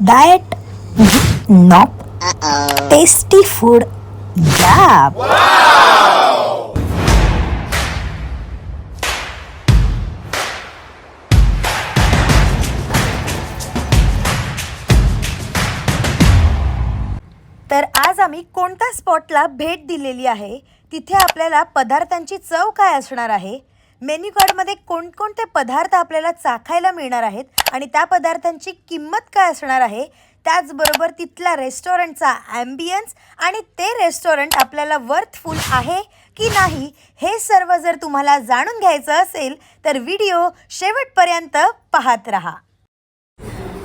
Diet knob tasty food या तर आज आम्ही कोणत्या स्पॉटला भेट दिलेली आहे? तिथे आपल्याला पदार्थांची चव काय असणार आहे? मेन्यू कार्डमध्ये कोणकोणते पदार्थ आपल्याला चाखायला मिळणार आहेत आणि त्या पदार्थांची किंमत काय असणार आहे? त्याचबरोबर तिथल्या रेस्टॉरंटचा ॲम्बियन्स आणि ते रेस्टॉरंट आपल्याला वर्थफुल आहे की नाही हे सर्व जर तुम्हाला जाणून घ्यायचं असेल तर व्हिडिओ शेवटपर्यंत पाहत रहा.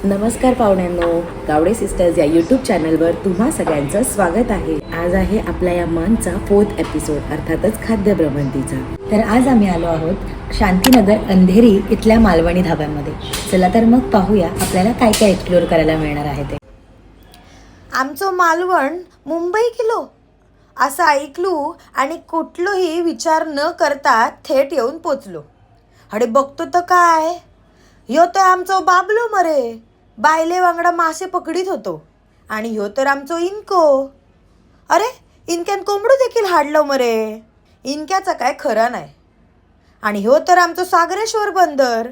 नमस्कार पाहुण्यांनो गावडे सिस्टर्स या यूट्यूब चॅनलवर तुम्हा सगळ्यांचं स्वागत आहे. आज आहे आपल्या या मनचा फोर्थ एपिसोड अर्थातच खाद्य भ्रमंतीचा तर आज आम्ही आलो आहोत शांतीनगर अंधेरी इथल्या मालवणी धाब्यामध्ये. चला तर मग पाहूया आपल्याला काय काय एक्सप्लोअर करायला मिळणार आहे ते. आमचं मालवण मुंबई किलो असं ऐकलो आणि कुठलोही विचार न करता थेट येऊन पोचलो. अरे बघतो तर काय. यो तर आमचं बाबलो मरे. बायले वांगडा मासे पकडीत होतो. आणि ह्यो तर आमचो इनको. अरे इनक्यान कोंबडू देखील हाडलं मरे. इनक्याचं काय खरा नाही. आणि ह्यो तर आमचं सागरेश्वर बंदर.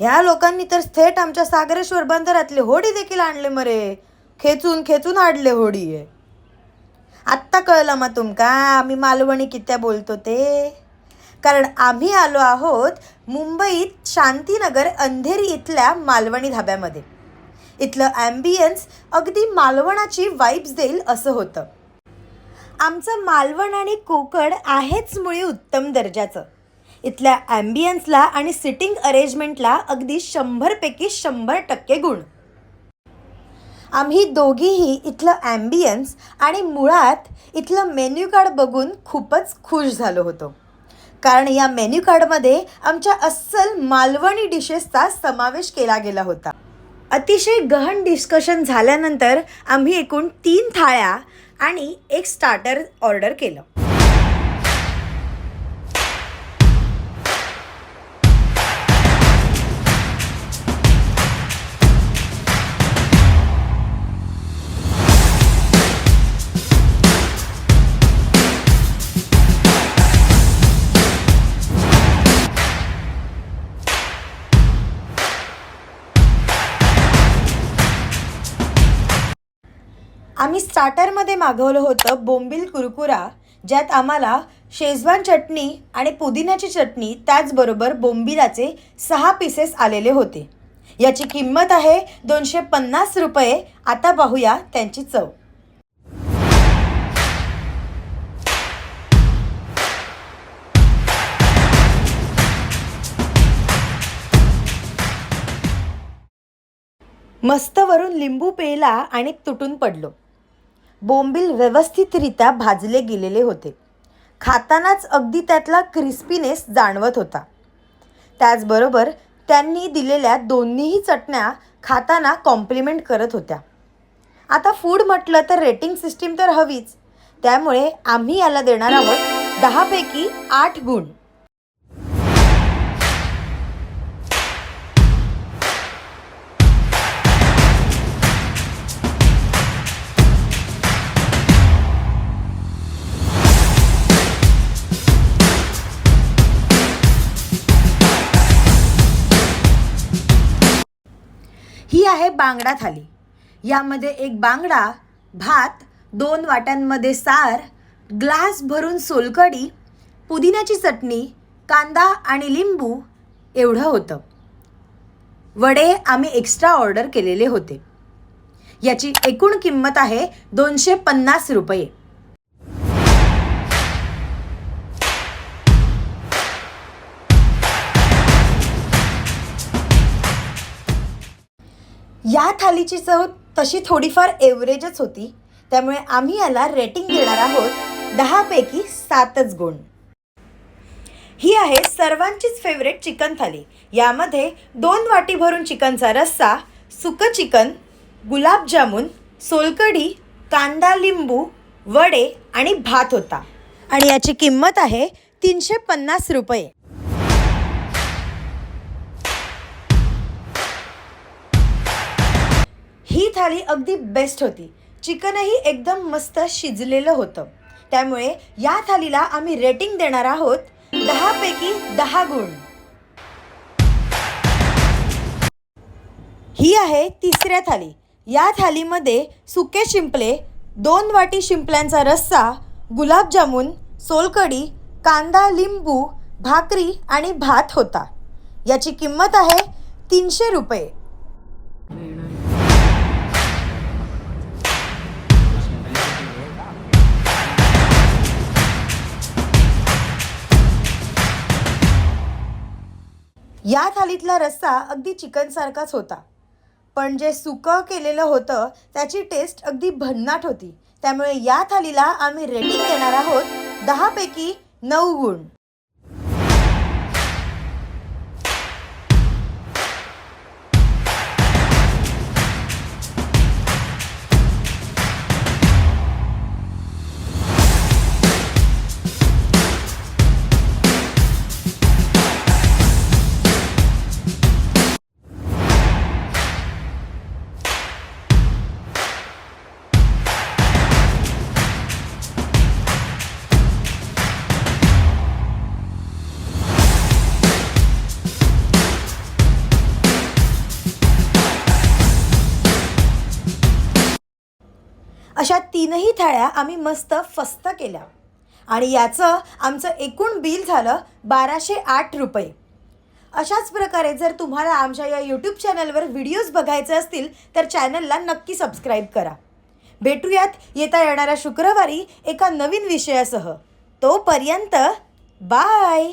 ह्या लोकांनी तर थेट आमच्या सागरेश्वर बंदरातले होडी देखील आणले मरे. खेचून खेचून हाडले होडी आहे आत्ता कळलं मग तुमका? आम्ही मालवणी कित्या बोलतो ते? कारण आम्ही आलो आहोत मुंबईत शांतीनगर अंधेरी इथल्या मालवणी धाब्यामध्ये. इथलं ॲम्बियन्स अगदी मालवणाची वाईब्स देईल असं होतं. आमचं मालवण आणि कोकण आहेच मुळी उत्तम दर्जाचं. इथल्या ॲम्बियन्सला आणि सिटिंग अरेंजमेंटला अगदी शंभरपैकी शंभर टक्के गुण. आम्ही दोघीही इथलं ॲम्बियन्स आणि मुळात इथलं मेन्यू कार्ड बघून खूपच खुश झालो होतो. कारण या मेन्यू कार्डमध्ये आमच्या अस्सल मालवणी डिशेसचा समावेश केला गेला होता. अतिशय गहन डिस्कशन झाल्यानंतर आम्ही एकूण तीन थाळ्या आणि एक स्टार्टर ऑर्डर केलं. आम्ही स्टार्टरमध्ये मागवलं होतं बोंबील कुरकुरा ज्यात आम्हाला शेजवान चटणी आणि पुदिन्याची चटणी त्याचबरोबर बोंबिलाचे सहा पीसेस आलेले होते. याची किंमत आहे दोनशे पन्नास रुपये. आता पाहूया त्यांची चव. मस्तवरून लिंबू पेला आणि तुटून पडलो. बोंबील व्यवस्थितरित्या भाजले गेलेले होते. खातानाच अगदी त्यातला क्रिस्पीनेस जाणवत होता. त्याचबरोबर त्यांनी दिलेल्या दोन्हीही चटण्या खाताना कॉम्प्लिमेंट करत होत्या. आता फूड म्हटलं तर रेटिंग सिस्टीम तर हवीच. त्यामुळे आम्ही याला देणार आहोत दहापैकी आठ गुण. ही आहे बांगडा थाली. यामध्ये एक बांगडा भात दोन वाट्यांमध्ये सार ग्लास भरून सोलकडी पुदिन्याची चटणी कांदा आणि लिंबू एवढं होतं. वडे आम्ही एक्स्ट्रा ऑर्डर केलेले होते. याची एकूण किंमत आहे दोनशे पन्नास रुपये. या थालीची चव तशी थोडीफार एव्हरेजच होती. त्यामुळे आम्ही याला रेटिंग देणार आहोत दहापैकी सातच गुण. ही आहे सर्वांचीच फेवरेट चिकन थाली. यामध्ये दोन वाटी भरून चिकनचा रस्सा सुकं चिकन गुलाबजामुन सोलकढी कांदा लिंबू वडे आणि भात होता. आणि याची किंमत आहे तीनशे पन्नास रुपये. थाळी अगदी बेस्ट होती. चिकनही एकदम मस्त शिजलेलं होतं. त्यामुळे या थालीला आम्ही रेटिंग देणार आहोत दहापैकी दहा गुण. ही आहे तिसऱ्या थाली या थालीमध्ये सुके शिंपले दोन वाटी शिंपल्यांचा रस्सा गुलाबजामुन सोलकढी कांदा लिंबू भाकरी आणि भात होता. याची किंमत आहे तीनशे रुपये. या थालीतला रस्सा अगदी चिकनसारखाच होता. पण जे सुकं केलेलं होतं त्याची टेस्ट अगदी भन्नाट होती. त्यामुळे या थालीला आम्ही रेटिंग देणार आहोत दहापैकी नऊ गुण. तीनही थाळ्या आम्ही मस्त फस्त केल्या. आणि याचं आमचं एकूण बिल झालं बाराशे आठ रुपये. अशाच प्रकारे जर तुम्हाला आमच्या या यूट्यूब चॅनलवर व्हिडिओज बघायचे असतील तर चॅनलला नक्की सबस्क्राईब करा. भेटूयात येता येणाऱ्या शुक्रवारी एका नवीन विषयासह. तोपर्यंत बाय